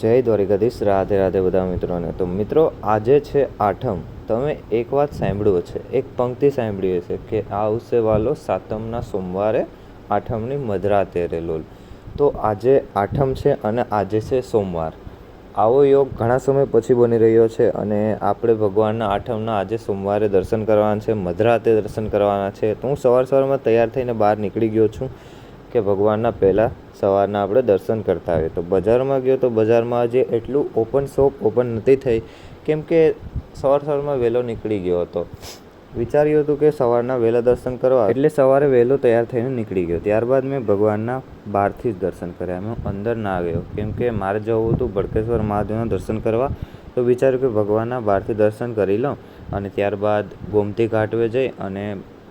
જય દ્વારિકાધીશ. રાધે રાધે બધા મિત્રોને તો મિત્રો, આજે છે આઠમ. તમે એક વાત સાંભળ્યું છે એક પંક્તિ સાંભળી હશે કે આવશે વાલો સાતમના સોમવારે આઠમની મધરાતે રે લોલ. તો આજે આઠમ છે અને આજે છે સોમવાર. આવો યોગ ઘણા સમય પછી બની રહ્યો છે અને આપણે ભગવાનના આઠમના આજે સોમવારે દર્શન કરવાના છે, મધરાતે દર્શન કરવાના છે. તો હું સવાર સવારમાં તૈયાર થઈને બહાર નીકળી ગયો છું. કે ભગવાનના પહેલાં સવારના આપણે દર્શન કરતા આવીએ. તો બજારમાં ગયો તો બજારમાં આજે એટલું ઓપન શોપ ઓપન નથી થઈ કેમ કે સવાર સવારમાં વહેલો નીકળી ગયો હતો. વિચાર્યું હતું કે સવારના વહેલા દર્શન કરવા એટલે સવારે વહેલો તૈયાર થઈને નીકળી ગયો. ત્યારબાદ મેં ભગવાનના બહારથી જ દર્શન કર્યા. મેં અંદર ના ગયો કેમ કે મારે જવું હતું ભડકેશ્વર મહાદેવના દર્શન કરવા. તો વિચાર્યું કે ભગવાનના બહારથી દર્શન કરી લઉં અને ત્યારબાદ ગોમતી ઘાટવે જઈ અને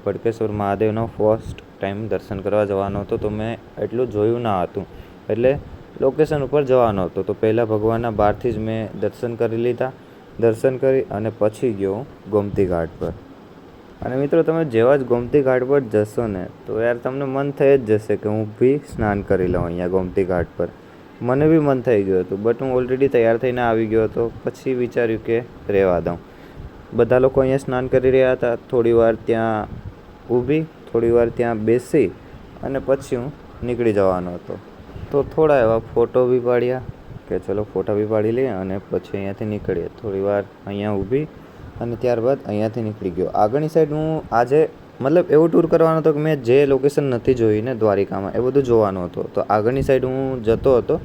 ભડકેશ્વર મહાદેવનો ફર્સ્ટ ટાઈમ દર્શન કરવા જવાનો હતો તો મેં એટલું જોયું ના હતું. એટલે લોકેશન ઉપર જવાનો હતો. તો પહેલાં ભગવાનના બહારથી જ મેં દર્શન કરી લીધા. દર્શન કરી અને પછી ગયો ગોમતી ઘાટ પર. અને મિત્રો, તમે જેવા જ ગોમતી ઘાટ પર જશો ને, તો યાર તમને મન થઈ જ જશે કે હું બી સ્નાન કરી લઉં અહીંયા ગોમતી ઘાટ પર. મને બી મન થઈ ગયું હતું બટ હું ઓલરેડી તૈયાર થઈને આવી ગયો હતો. પછી વિચાર્યું કે રહેવા દઉં. બધા લોકો અહીંયા સ્નાન કરી રહ્યા હતા. થોડી વાર ત્યાં ઊભી થોડી વાર ત્યાં બેસી અને પછી હું નીકળી જવાનો હતો. તો થોડા એવા ફોટો બી પાડ્યા કે ચલો ફોટા બી પાડી લઈએ અને પછી અહીંયાથી નીકળીએ. થોડી વાર અહીંયા ઊભી અને ત્યારબાદ અહીંયાથી નીકળી ગયો. આગળની સાઈડ હું આજે મતલબ એવો ટૂર કરવાનો હતો કે મેં જે લોકેશન નથી જોઈ ને દ્વારિકામાં, એ બધું જોવાનું હતું. તો આગળની સાઈડ હું જતો હતો,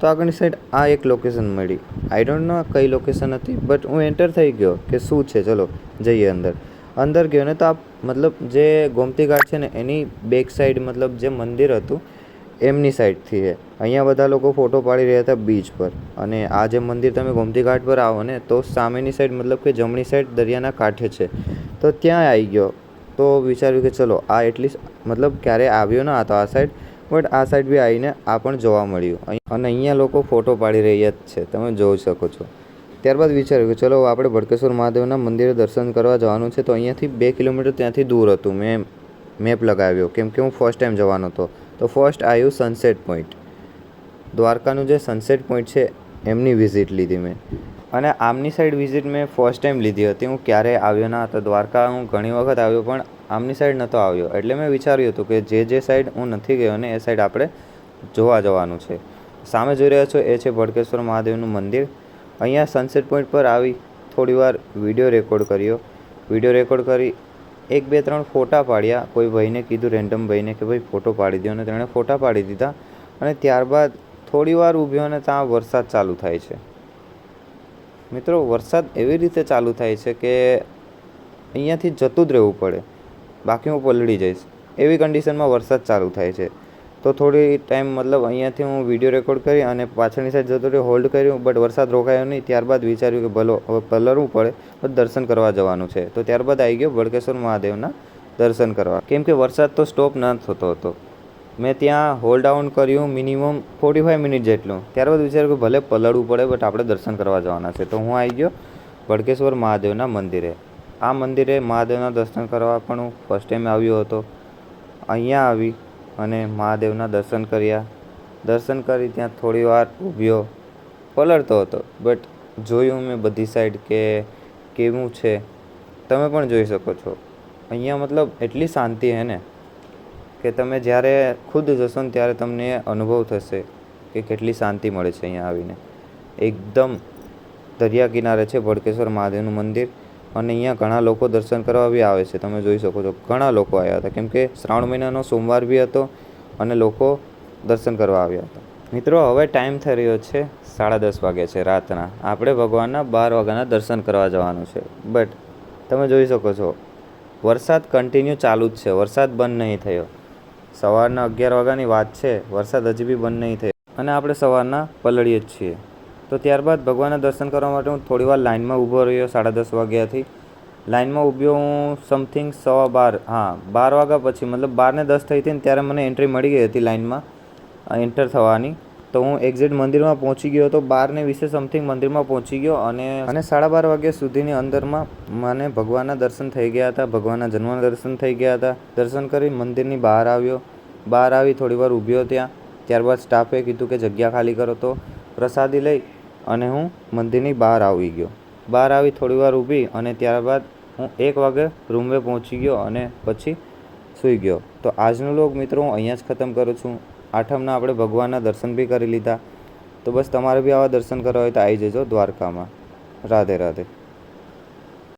તો આગળની સાઈડ આ એક લોકેશન મળી. આઈ ડોન્ટ નો કઈ લોકેશન હતી બટ હું એન્ટર થઈ ગયો કે શું છે. ચલો જઈએ અંદર. અંદર ગયો ને તો આ મતલબ જે ગોમતી ઘાટ છે ને, એની બેક સાઈડ મતલબ જે મંદિર હતું, એમની સાઈડથી છે. અહીંયા બધા લોકો ફોટો પાડી રહ્યા હતા બીચ પર. અને આ જે મંદિર તમે ગોમતી ઘાટ પર આવો ને, તો સામેની સાઈડ મતલબ કે જમણી સાઈડ દરિયાના કાંઠે છે. તો ત્યાં આવી ગયો. તો વિચાર્યું કે ચલો, આ એટલીસ્ટ મતલબ ક્યારે આવ્યો ન હતો આ સાઈડ બટ આ સાઈડ બી આવીને આ પણ જોવા મળ્યું. અને અહીંયા લોકો ફોટો પાડી રહ્યા જ છે. તમે જોઈ શકો છો. ત્યારબાદ વિચાર્યું કે ચલો, આપણે ભડકેશ્વર મહાદેવના મંદિરે દર્શન કરવા જવાનું છે, તો અહીંયાથી બે કિલોમીટર ત્યાંથી દૂર હતું. મેં મેપ લગાવ્યો, કેમ કે હું ફર્સ્ટ ટાઈમ જવાનો હતો. તો ફર્સ્ટ આવ્યું સનસેટ પોઈન્ટ દ્વારકાનું જે સનસેટ પોઈન્ટ છે, એમની વિઝિટ લીધી મેં. અને આમની સાઈડ વિઝિટ મેં ફર્સ્ટ ટાઈમ લીધી હતી. હું ક્યારેય આવ્યો ના હતો. દ્વારકા હું ઘણી વખત આવ્યો, પણ આમની સાઈડ નહોતો આવ્યો. એટલે મેં વિચાર્યું હતું કે જે જે સાઈડ હું નથી ગયો ને, એ સાઈડ આપણે જોવા જવાનું છે. સામે જોઈ રહ્યા છો, એ છે ભડકેશ્વર મહાદેવનું મંદિર. અહીંયા સનસેટ પોઈન્ટ પર આવી થોડી વાર વીડિયો રેકોર્ડ કર્યો. વીડિયો રેકોર્ડ કરી એક, બે, ત્રણ ફોટા પાડ્યા. કોઈ ભાઈને કીધું રેન્ડમ ભાઈને કે ભાઈ ફોટો પાડી દો, અને તેણે ફોટા પાડી દીધા. અને ત્યારબાદ થોડી વાર ઊભ્યો અને ત્યાં વરસાદ ચાલુ થાય છે. મિત્રો, વરસાદ એવી રીતે ચાલુ થાય છે કે અહીંયાથી જતું જ રહેવું પડે. બાકી હું પલળી જઈશ એવી કન્ડિશનમાં વરસાદ ચાલુ થાય છે. તો થોડી ટાઈમ મતલબ અહીંયાથી હું વીડિયો રેકોર્ડ કરી અને પાછળની સાઈડ જતો રહ્યો હોલ્ડ કર્યું બટ વરસાદ રોકાયો નહીં. ત્યારબાદ વિચાર્યું કે ભલો, હવે પલળવું પડે, તો દર્શન કરવા જવાનું છે. તો ત્યારબાદ આવી ગયો વડકેશ્વર મહાદેવના દર્શન કરવા. કેમ કે વરસાદ તો સ્ટોપ ન થતો હતો. મેં ત્યાં હોલ્ડ ડાઉન કર્યું મિનિમમ ફોર્ટી ફાઈવ મિનિટ જેટલું. ત્યારબાદ વિચાર્યું કે ભલે પલળવું પડે બટ આપણે દર્શન કરવા જવાના છે. તો હું આવી ગયો ભડકેશ્વર મહાદેવના મંદિરે. આ મંદિરે મહાદેવના દર્શન કરવા પણ હું ફર્સ્ટ ટાઈમ આવ્યો હતો. અહીંયા આવી અને મહાદેવના દર્શન કર્યા. દર્શન કરી ત્યાં થોડી વાર ઊભ્યો. પલળતો હતો. બટ જોયું મેં બધી સાઈડ કે કેવું છે. તમે પણ જોઈ શકો છો. અહીંયા મતલબ એટલી શાંતિ હે ને કે તમે જ્યારે ખુદ જશો ને ત્યારે તમને અનુભવ થશે કે કેટલી શાંતિ મળે છે અહીંયા આવીને. એકદમ દરિયા કિનારે છે ભડકેશ્વર મહાદેવનું મંદિર. અને અહીંયા ઘણા લોકો દર્શન કરવા બી આવે છે, તમે જોઈ શકો છો. ઘણા લોકો આવ્યા હતા, કેમ કે શ્રાવણ મહિનાનો સોમવાર બી હતો અને લોકો દર્શન કરવા આવ્યા હતા. મિત્રો, હવે ટાઈમ થઈ રહ્યો છે સાડા દસ વાગ્યા છે, રાતના. આપણે ભગવાનના બાર વાગ્યાના દર્શન કરવા જવાનું છે. બટ તમે જોઈ શકો છો, વરસાદ કન્ટિન્યુ ચાલુ જ છે. વરસાદ બંધ નહીં થયો. સવારના અગિયાર વાગ્યાની વાત છે, વરસાદ હજી બી બંધ નહીં થયો. અને આપણે સવારના પલળીએ જ છીએ. તો ત્યારબાદ ભગવાનના દર્શન કરવા માટે હું થોડી વાર લાઇનમાં ઊભો રહ્યો સાડા દસ વાગ્યાથી. લાઇનમાં ઊભ્યો હું સમથિંગ સવા બાર, હા, બાર વાગ્યા પછી, મતલબ બારને દસ થઈ હતી ને ત્યારે મને એન્ટ્રી મળી ગઈ હતી લાઇનમાં એન્ટર થવાની. તો હું એક્ઝેક્ટ મંદિરમાં પહોંચી ગયો હતો, બારને વિશે સમથિંગ મંદિરમાં પહોંચી ગયો અને અને સાડા બાર વાગ્યા સુધીની અંદરમાં મને ભગવાનના દર્શન થઈ ગયા હતા, ભગવાનના જન્મના દર્શન થઈ ગયા હતા. દર્શન કરી મંદિરની બહાર આવ્યો. બહાર આવી થોડી વાર ઊભ્યો ત્યાં. ત્યારબાદ સ્ટાફે કીધું કે જગ્યા ખાલી કરો તો. પ્રસાદી લઈ અને હું મંદિરની બહાર આવી ગયો. બહાર આવી થોડી વાર ઊભી અને ત્યારબાદ હું એક વાગે રૂમે પહોંચી ગયો અને પછી સૂઈ ગયો. તો આજનો લોક મિત્રો હું અહીંયા જ ખતમ કરું છું. આઠમના આપણે ભગવાનના દર્શન બી કરી લીધા. તો બસ તમારે બી આવા દર્શન કરવા હોય તો આવી જજો દ્વારકામાં. રાધે રાધે.